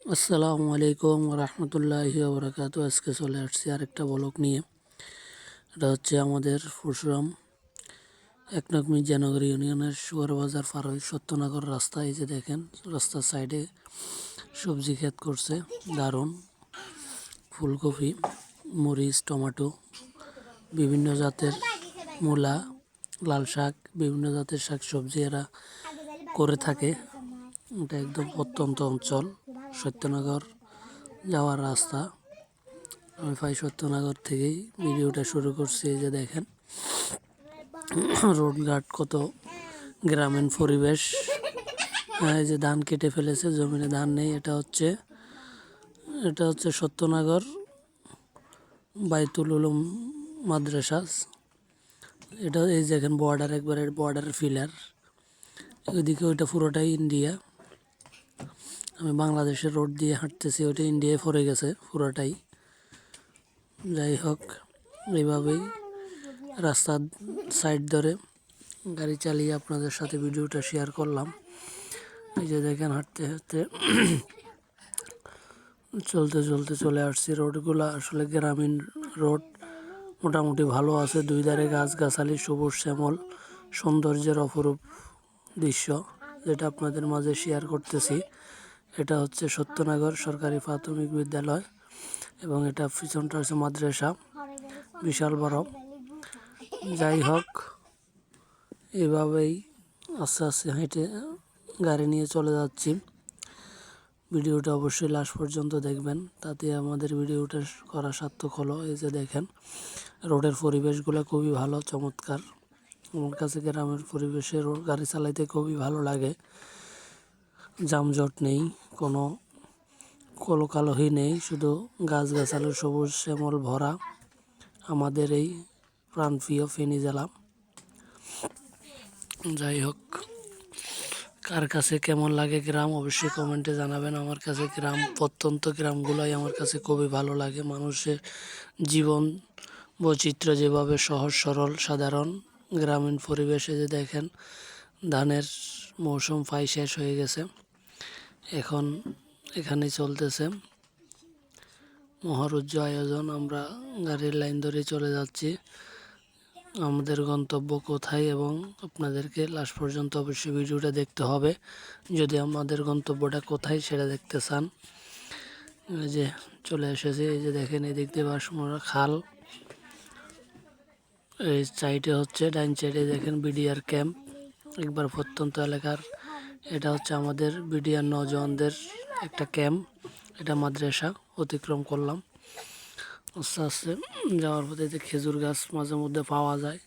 আসসালামু আলাইকুম রহমতুল্লাহি বরকাত আজকে চলে আসছি আরেকটা ব্লক নিয়ে। এটা হচ্ছে আমাদের পরশুরাম এক নক মির্জানগর ইউনিয়নের বাজার ফারুই সত্যনগর রাস্তা। এই যে দেখেন, রাস্তার সাইডে সবজি ক্ষেত করছে, দারুণ। ফুলকপি, মরিচ, টমেটো, বিভিন্ন জাতের মূলা, লাল শাক, বিভিন্ন জাতের শাক সবজি এরা করে থাকে। এটা একদম প্রত্যন্ত অঞ্চল। সত্যনগর যাওয়ার রাস্তা। আমি প্রায় সত্যনগর থেকেই ভিডিওটা শুরু করছি যে দেখেন। রোডঘাট কত গ্রামীণ পরিবেশ। হ্যাঁ, এই যে ধান কেটে ফেলেছে জমিনে ধান নেই। এটা হচ্ছে এটা হচ্ছে সত্যনগর বাইতুল উলুম মাদ্রাসা। এটা এই দেখেন বর্ডার একবারে বর্ডার ফিলার ওইদিকে ওইটা পুরোটাই ইন্ডিয়া আমি বাংলাদেশের রোড দিয়ে হাঁটতেছি ওটা ইন্ডিয়ায় পড়ে গেছে পুরোটাই। যাই হোক, এইভাবেই রাস্তার সাইড ধরে গাড়ি চালিয়ে আপনাদের সাথে ভিডিওটা শেয়ার করলাম। এই যে দেখেন হাঁটতে হাঁটতে চলতে চলতে চলে আসছি। রোডগুলো আসলে গ্রামীণ রোড, মোটামুটি ভালো আছে। দুই ধারে গাছগাছালি, সবুজ শ্যামল, সৌন্দর্যের অপরূপ দৃশ্য যেটা আপনাদের মাঝে শেয়ার করতেছি। এটা হচ্ছে সত্যনগর সরকারি প্রাথমিক বিদ্যালয় এবং এটা পিছনটা হচ্ছে মাদ্রাসা। বিশাল বড়। যাই হোক, এভাবেই আস্তে আস্তে হেঁটে গাড়ি নিয়ে চলে যাচ্ছি। ভিডিওটা অবশ্যই লাস্ট পর্যন্ত দেখবেন, তাতে আমাদের ভিডিওটা করা সার্থক হলো। এই যে দেখেন, রোডের পরিবেশগুলো খুবই ভালো, চমৎকার। আমার কাছে গ্রামের পরিবেশে গাড়ি চালাইতে খুবই ভালো লাগে। যানজট নেই, কোনো কলকালহি নেই, শুধু গাছগাছালি সবুজ শ্যামল ভরা আমাদের এই প্রাণপ্রিয় ফেনী জেলা। যাই হোক, কার কাছে কেমন লাগে গ্রাম অবশ্যই কমেন্টে জানাবেন। আমার কাছে গ্রাম, প্রত্যন্ত গ্রামগুলোই আমার কাছে খুবই ভালো লাগে। মানুষের জীবন বৈচিত্র্য যেভাবে সহজ, সরল, সাধারণ, গ্রামীণ পরিবেশে যে দেখেন ধানের মৌসুম প্রায় শেষ হয়ে গেছে। এখন এখানে চলতেছে মহারুজ্জ আয়োজন। আমরা গাড়ির লাইন ধরে চলে যাচ্ছি। আমাদের গন্তব্য কোথায় এবং আপনাদেরকে লাস্ট পর্যন্ত অবশ্যই ভিডিওটা দেখতে হবে। যদি আমাদের গন্তব্যটা কোথায় সেটা দেখতে চান। এই যে চলে এসেছে, এই যে দেখেন এদিক দিয়ে বাসমোড়া খাল। এই সাইডে হচ্ছে ডাইন সাইডে দেখেন বিডিআর ক্যাম্প একবার প্রত্যন্ত এলাকার। এটা হচ্ছে আমাদের বিডিআর নজওয়ানদের একটা ক্যাম্প। এটা মাদ্রাসা, অতিক্রম করলাম। আস্তে আস্তে যাওয়ার পথে যে খেজুর গাছ মাঝে মধ্যে পাওয়া যায়।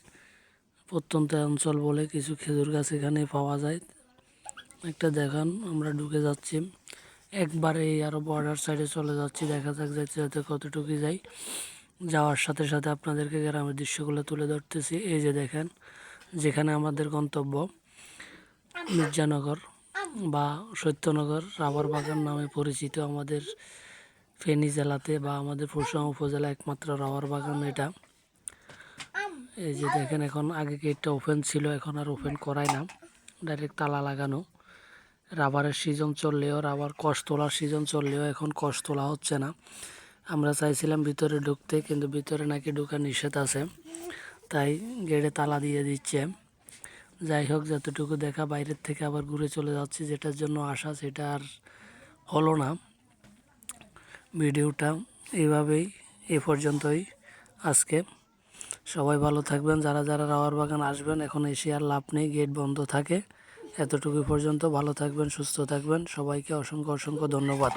প্রত্যন্ত অঞ্চল বলে কিছু খেজুর গাছ এখানে পাওয়া যায়। একটা দেখান, আমরা ঢুকে যাচ্ছি। একবারে এই আরও বর্ডার সাইডে চলে যাচ্ছি। দেখা যাক যাচ্ছে যাতে কতটুকু যাই। যাওয়ার সাথে সাথে আপনাদেরকে গ্রামের দৃশ্যগুলো তুলে ধরতেছি। এই যে দেখেন যেখানে আমাদের গন্তব্য, মির্জানগর বা সত্যনগর রাবার বাগান নামে পরিচিত আমাদের ফেনী জেলাতে বা আমাদের পরশুরাম উপজেলা একমাত্র রাবার বাগান এটা। এই যে দেখেন, এখন আগে গেটটা ওপেন ছিল, এখন আর ওপেন করায় না। ডাইরেক্ট তালা লাগানো। রাবারের সিজন চললেও, রাবার কষ তোলার সিজন চললেও এখন কষ তোলা হচ্ছে না। আমরা চাইছিলাম ভিতরে ঢুকতে, কিন্তু ভিতরে নাকি ঢুকা নিষেধ আছে। তাই গেটে তালা দিয়ে দিচ্ছে। যাই হোক, যতটুকু দেখা বাইরের থেকে আবার ঘুরে চলে যাচ্ছি, যেটার জন্য আসা সেটা আর হলো না। ভিডিওটা এইভাবেই এ পর্যন্তই আজকে। সবাই ভালো থাকবেন। যারা যারা রাওয়ার বাগান আসবেন, এখন এসে আর লাভ নেই, গেট বন্ধ থাকে। এতটুকু পর্যন্ত ভালো থাকবেন, সুস্থ থাকবেন। সবাইকে অসংখ্য অসংখ্য ধন্যবাদ।